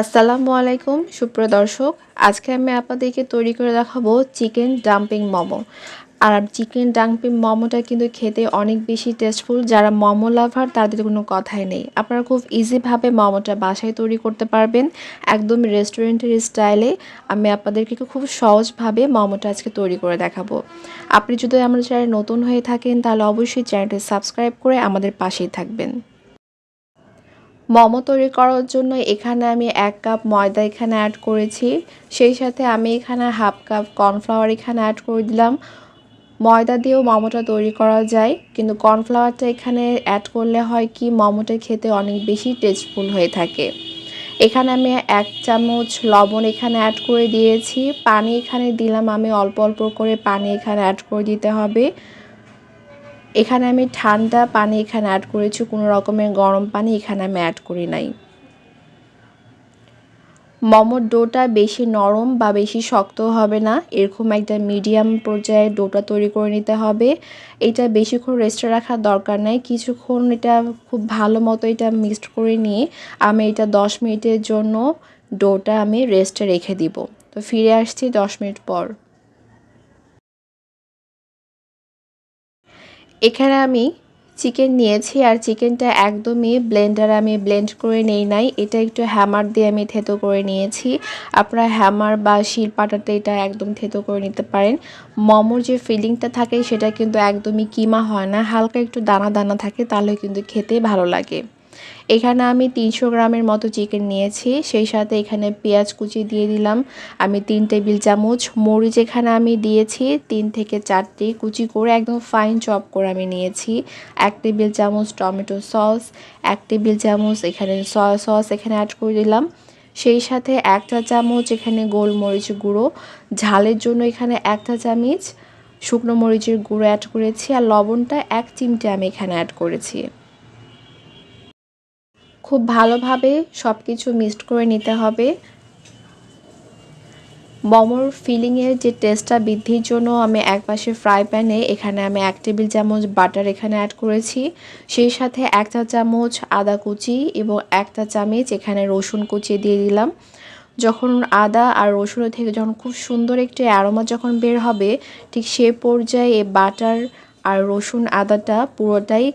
আসসালামু আলাইকুম, সুপ্রিয় দর্শক। আজকে আমি আপনাদেরকে তৈরি করে দেখাবো চিকেন ডাম্পিং মোমো। আর চিকেন ডাম্পিং মোমোটা কিন্তু খেতে অনেক বেশি টেস্টফুল যারা মোমো লাভার তাদের কোনো কথাই নেই। আপনারা খুব ইজিভাবে মোমোটা বাসায় তৈরি করতে পারবেন। একদম রেস্টুরেন্টের স্টাইলে আমি আপনাদেরকে খুব সহজভাবে মোমোটা আজকে তৈরি করে দেখাবো। আপনি যদি আমার চ্যানেল নতুন হয়ে থাকেন, তাহলে অবশ্যই চ্যানেলটি সাবস্ক্রাইব করে আমাদের পাশেই থাকবেন। মোমো তৈরি করার জন্য এখানে আমি এক কাপ ময়দা এখানে অ্যাড করেছি। সেই সাথে আমি এখানে হাফ কাপ কর্নফ্লাওয়ার এখানে অ্যাড করে দিলাম। ময়দা দিয়েও মোমোটা তৈরি করা যায়, কিন্তু কর্নফ্লাওয়ারটা এখানে অ্যাড করলে হয় কি, মোমোটা খেতে অনেক বেশি টেস্টফুল হয়ে থাকে। এখানে আমি এক চামচ লবণ এখানে অ্যাড করে দিয়েছি। পানি এখানে দিলাম, আমি অল্প অল্প করে পানি এখানে অ্যাড করে দিতে হবে। এখানে আমি ঠান্ডা পানি এখানে অ্যাড করেছি, কোনো রকমের গরম পানি এখানে আমি অ্যাড করি নাই। মোমোর ডোটা বেশি নরম বা বেশি শক্ত হবে না, এরকম একটা মিডিয়াম পর্যায়ে ডোটা তৈরি করে নিতে হবে। এটা বেশিক্ষণ রেস্টে রাখার দরকার নেই, কিছুক্ষণ এটা খুব ভালো মতো এটা মিক্সড করে নিয়ে আমি এটা দশ মিনিটের জন্য ডোটা আমি রেস্টে রেখে দিব। তো ফিরে আসছি দশ মিনিট পর। এখানে আমি চিকেন নিয়েছি আর চিকেনটা একদমই ব্লেন্ডার, আমি ব্লেন্ড করে নেই নাই। এটা একটু হ্যামার দিয়ে আমি থেতো করে নিয়েছি। আপনারা হ্যামার বা শিল পাটাতে এটা একদম থেতো করে নিতে পারেন। মোমোর যে ফিলিংটা থাকে সেটা কিন্তু একদমই কিমা হয় না। হালকা একটু দানা দানা থাকে, তাহলে কিন্তু খেতে ভালো লাগে। এখানে আমি তিনশো গ্রামের মতো চিকেন নিয়েছি, সেই সাথে এখানে পেঁয়াজ কুচি দিয়ে দিলাম। আমি তিন টেবিল চামচ মরিচ এখানে আমি দিয়েছি, তিন থেকে চারটি কুচি করে একদম ফাইন চপ করে আমি নিয়েছি। এক টেবিল চামচ টমেটো সস, এক টেবিল চামচ এখানে সয়া সস এখানে অ্যাড করে দিলাম। সেই সাথে একটা চামচ এখানে গোলমরিচ গুঁড়ো, ঝালের জন্য এখানে একটা চামচ শুকনো মরিচের গুঁড়ো অ্যাড করেছি, আর লবণটা এক চিমটে আমি এখানে অ্যাড করেছি। খুব ভালোভাবে সব কিছু মিক্সড করে নিতে হবে। মোমোর ফিলিংয়ের যে টেস্টটা বৃদ্ধির জন্য আমি এক পাশে ফ্রাই প্যানে এখানে আমি এক টেবিল চামচ বাটার এখানে অ্যাড করেছি। সেই সাথে একটা চামচ আদা কুচি এবং একটা চামচ এখানে রসুন কুচি দিয়ে দিলাম। যখন আদা আর রসুন থেকে যখন খুব সুন্দর একটি অ্যারোমা যখন বের হবে, ঠিক সে পর্যায়ে বাটার আর রসুন আদাটা পুরোটাই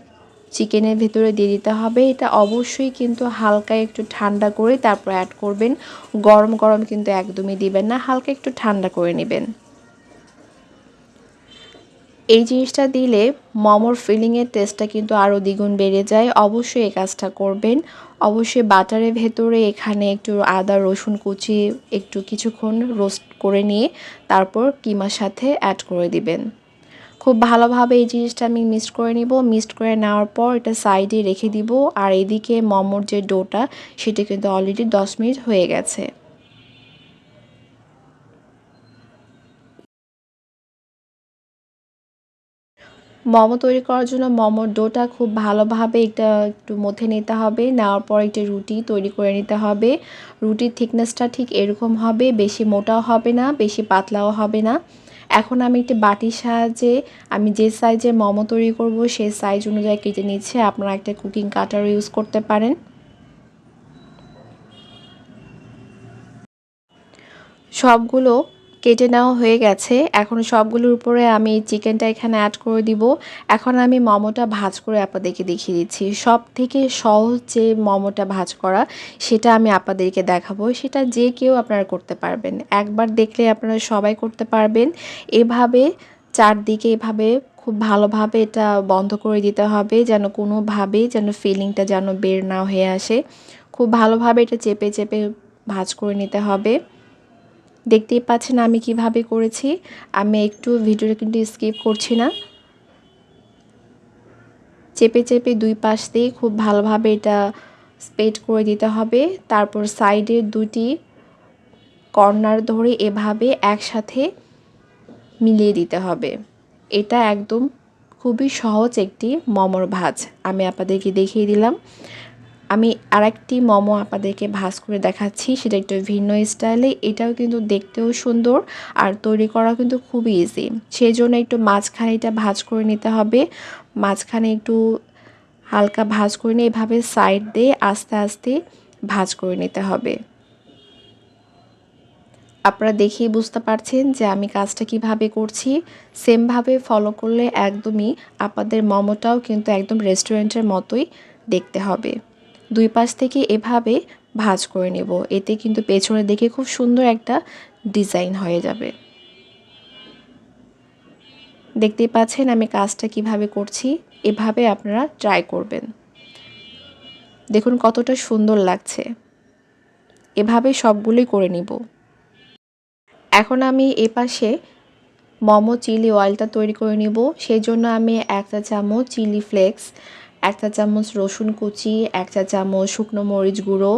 চিকেনের ভেতরে দিয়ে দিতে হবে। এটা অবশ্যই কিন্তু হালকা একটু ঠান্ডা করে তারপর অ্যাড করবেন। গরম গরম কিন্তু একদমই দিবেন না, হালকা একটু ঠান্ডা করে নেবেন। এই জিনিসটা দিলে মোমোর ফিলিংয়ের টেস্টটা কিন্তু আরও দ্বিগুণ বেড়ে যায়। অবশ্যই এই কাজটা করবেন। অবশ্যই বাটারের ভেতরে এখানে একটু আদা, রসুন কুচি, একটু কিছুক্ষণ রোস্ট করে নিয়ে তারপর কিমার সাথে অ্যাড করে দিবেন। খুব ভালোভাবে এই জিনিসটা আমি মিক্সড করে নিব। মিক্সড করে নেওয়ার পর এটা সাইডে রেখে দিব। আর এদিকে মোমোর যে ডোটা, সেটা কিন্তু অলরেডি দশ মিনিট হয়ে গেছে। মোমো তৈরি করার জন্য মোমোর ডোটা খুব ভালোভাবে একটা একটু মধ্যে নিতে হবে। নেওয়ার পর একটা রুটি তৈরি করে নিতে হবে। রুটির থিকনেসটা ঠিক এরকম হবে। বেশি মোটাও হবে না, বেশি পাতলাও হবে না। এখন আমি একটি বাটির সাহায্যে আমি যে সাইজে মোমো তৈরি করব, সেই সাইজ অনুযায়ী কেটে নিচ্ছে। আপনারা একটা কুকিং কাটার ইউজ করতে পারেন। সবগুলো কেটে নেওয়া হয়ে গেছে। এখন সবগুলোর উপরে আমি চিকেনটা এখানে অ্যাড করে দিব। এখন আমি মোমোটা ভাজ করে আপনাদেরকে দেখিয়ে দিচ্ছি। সব থেকে সহজ যে মোমোটা ভাজ করা, সেটা আমি আপনাদেরকে দেখাবো। সেটা যে কেউ আপনারা করতে পারবেন। একবার দেখলে আপনারা সবাই করতে পারবেন। এভাবে চারদিকে এভাবে খুব ভালোভাবে এটা বন্ধ করে দিতে হবে, যেন কোনোভাবে যেন ফিলিংটা যেন বের না হয়ে আসে। খুব ভালোভাবে এটা চেপে চেপে ভাজ করে নিতে হবে। দেখতেই পাচ্ছেন আমি কীভাবে করেছি। আমি একটু ভিডিওটা কিন্তু স্কিপ করছি না। চেপে চেপে দুই পাশ দিয়ে খুব ভালোভাবে এটা স্পেড করে দিতে হবে। তারপর সাইডের দুটি কর্নার ধরে এভাবে একসাথে মিলিয়ে দিতে হবে। এটা একদম খুবই সহজ একটি মমর ভাজ। আমি আপনাদেরকে দেখিয়ে দিলাম। আমি আরেকটি মোমো আপনাদেরকে ভাজ করে দেখাচ্ছি, সেটা একটু ভিন্ন স্টাইলে। এটাও কিন্তু দেখতেও সুন্দর আর তৈরি করা কিন্তু খুবই ইজি সেই জন্য একটু মাঝখানে এটা ভাজ করে নিতে হবে। মাঝখানে একটু হালকা ভাজ করে নিয়ে এভাবে সাইড দিয়ে আস্তে আস্তে ভাজ করে নিতে হবে। আপনারা দেখেই বুঝতে পারছেন যে আমি কাজটা কীভাবে করছি। সেমভাবে ফলো করলে একদমই আপনাদের মোমোটাও কিন্তু একদম রেস্টুরেন্টের মতোই দেখতে হবে। দুই পাশ থেকে এভাবে ভাজ করে নেব। এতে কিন্তু পেছনে দেখে খুব সুন্দর একটা ডিজাইন হয়ে যাবে। দেখতেই পাচ্ছেন আমি কাজটা কীভাবে করছি, এভাবে আপনারা ট্রাই করবেন। দেখুন কতটা সুন্দর লাগছে। এভাবে সবগুলোই করে নিব। এখন আমি এ পাশে মোমো চিলি অয়েলটা তৈরি করে নিব। সেই জন্য আমি একটা চামচ চিলি ফ্লেক্স একটা চামচ রসুন কুচি এক চা চামচ শুকনো মরিচ গুঁড়ো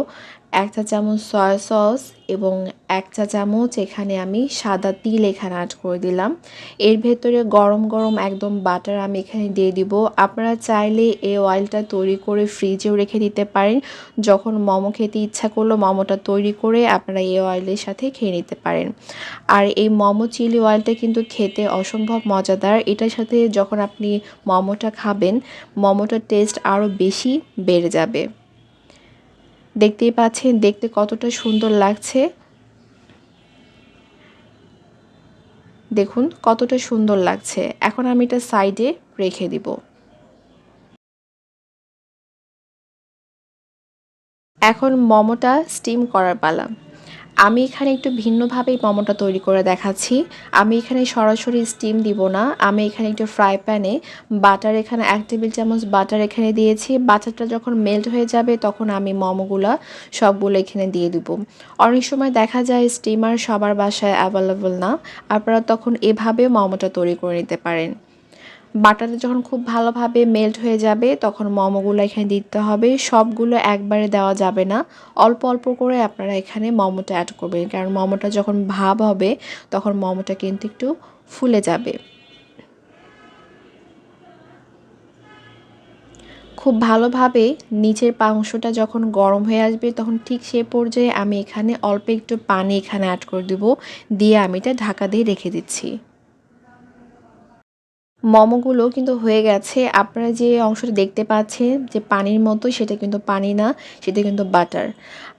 এক চা চামচ সয়া সস এবং এক চা চামচ এখানে আমি সাদা তিল এখানে অ্যাড করে দিলাম। এর ভেতরে গরম গরম একদম বাটার আমি এখানে দিয়ে দিব। আপনারা চাইলে এই অয়েলটা তৈরি করে ফ্রিজেও রেখে দিতে পারেন। যখন মোমো খেতে ইচ্ছা করল মোমোটা তৈরি করে আপনারা এই অয়েলের সাথে খেয়ে নিতে পারেন। আর এই মোমো চিলি অয়েলটা কিন্তু খেতে অসম্ভব মজাদার। এটার সাথে যখন আপনি মোমোটা খাবেন, মোমোটার টেস্ট আরও বেশি বেড়ে যাবে। দেখতেই পাচ্ছেন, দেখতে কতটা সুন্দর লাগছে। দেখুন, কতটা সুন্দর লাগছে। এখন আমি এটা সাইডে রেখে দিব। এখন মোমোটা স্টিম করার পালা। আমি এখানে একটু ভিন্নভাবেই মোমোটা তৈরি করে দেখাচ্ছি। আমি এখানে সরাসরি স্টিম দিব না। আমি এখানে একটু ফ্রাই প্যানে বাটার এখানে এক টেবিল চামচ বাটার এখানে দিয়েছি। বাটারটা যখন মেল্ট হয়ে যাবে তখন আমি মোমোগুলো সবগুলো এখানে দিয়ে দিব। অনেক সময় দেখা যায় স্টিমার সবার বাসায় অ্যাভেলেবল না। আপনারা তখন এভাবে মোমোটা তৈরি করে নিতে পারেন। বাটারটা যখন খুব ভালোভাবে মেল্ট হয়ে যাবে, তখন মোমোগুলো এখানে দিতে হবে। সবগুলো একবারে দেওয়া যাবে না। অল্প অল্প করে আপনারা এখানে মোমোটা অ্যাড করবেন। কারণ মোমোটা যখন ভাব হবে, তখন মোমোটা কিন্তু একটু ফুলে যাবে। খুব ভালোভাবে নিচের পাংশটা যখন গরম হয়ে আসবে, তখন ঠিক সে পর্যায়ে আমি এখানে অল্প একটু পানি এখানে অ্যাড করে দেব। দিয়ে আমি এটা ঢাকা দিয়ে রেখে দিচ্ছি। মোমোগুলো কিন্তু হয়ে গেছে। আপনারা যে অংশটা দেখতে পাচ্ছেন, যে পানির মতো সেটা কিন্তু পানি না, সেটা কিন্তু বাটার।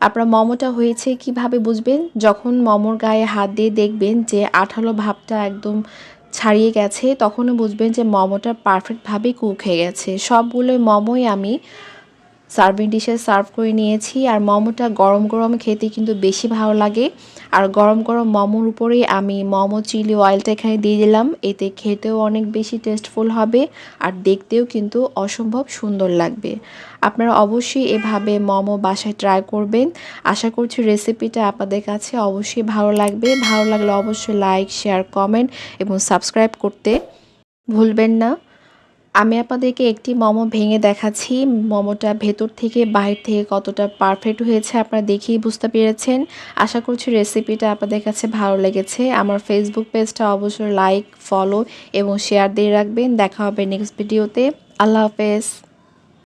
আপনার মোমোটা হয়েছে কীভাবে বুঝবেন? যখন মোমোর গায়ে হাত দিয়ে দেখবেন যে আঠালো ভাবটা একদম ছাড়িয়ে গেছে, তখনও বুঝবেন যে মোমোটা পারফেক্টভাবে কুক হয়ে গেছে। সবগুলো মোমোই আমি সার্ভিং ডিশে সার্ভ করে নিয়েছি। আর মোমোটা গরম গরম খেতে কিন্তু বেশি ভালো লাগে। আর গরম গরম মোমোর উপরেই আমি মোমো চিলি অয়েলটা এখানে দিয়ে দিলাম। এতে খেতেও অনেক বেশি টেস্টফুল হবে আর দেখতেও কিন্তু অসম্ভব সুন্দর লাগবে। আপনারা অবশ্যই এভাবে মোমো বাসায় ট্রাই করবেন। আশা করছি রেসিপিটা আপনাদের কাছে অবশ্যই ভালো লাগবে। ভালো লাগলে অবশ্যই লাইক শেয়ার কমেন্ট এবং সাবস্ক্রাইব করতে ভুলবেন না। আমি আপনাদেরকে একটি মোমো ভেঙে দেখাচ্ছি। মোমোটা ভেতর থেকে বাইর থেকে কতটা পারফেক্ট হয়েছে আপনারা দেখেই বুঝতে পেরেছেন। আশা করছি রেসিপিটা আপনাদের কাছে ভালো লেগেছে। আমার ফেসবুক পেজটা অবশ্যই লাইক ফলো এবং শেয়ার দিয়ে রাখবেন। দেখা হবে নেক্সট ভিডিওতে আল্লাহ হাফেজ।